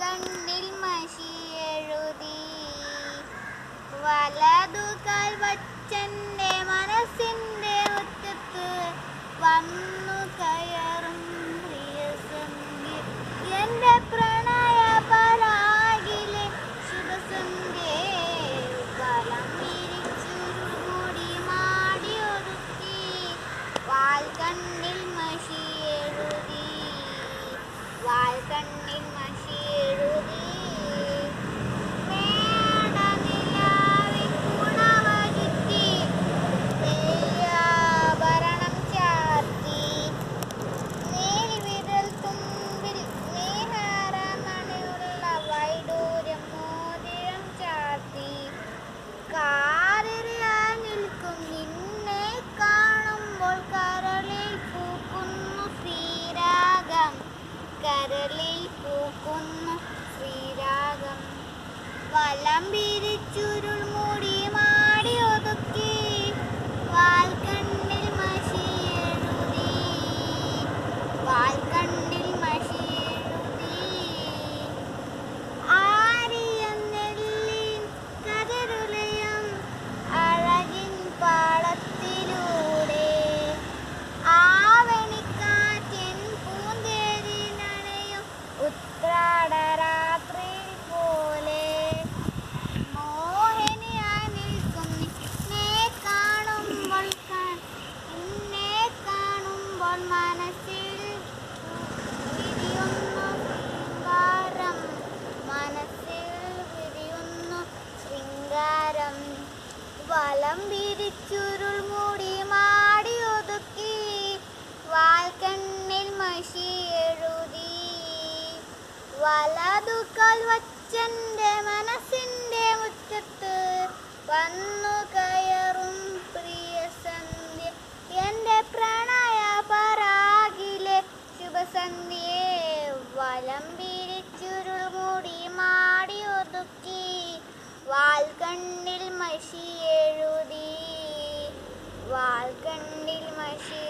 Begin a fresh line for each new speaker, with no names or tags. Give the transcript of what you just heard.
കണ്ണിൽ മഷിയെഴുതി എഴുതി. കാൽ വച്ചന്റെ മനസ്സിന്റെ മുറ്റത്ത് വന്നു കയറും പ്രിയ സന്ധി എന്റെ പ്രണയ പരാഗിലെ ശുഭസന്ധ്യേ വലം വിരിച്ചു കൂടി മാടി ഒതുക്കി. വാൽ കണ്ണിൽ മഷിയെഴുതി വാൽ കണ്ണിൽ കേൾക്കുന്നു ശ്രീരാഗം വലം പിരിച്ചുരുൾ മാടി. മനസ്സിൽ വലം വിരിച്ചുരുൾ മൂടി മാടി ഒതുക്കി വാൽക്കണ്ണിൽ മഷി എഴുതി. വലതുക്കൽ വച്ചന്റെ മനസ്സിന്റെ വലം വിരിച്ചുരുൾ മൂടി മാടി ഒതുക്കി വാൽക്കണ്ണിൽ മഷി എഴുതി. വാൽക്കണ്ണിൽ മഷി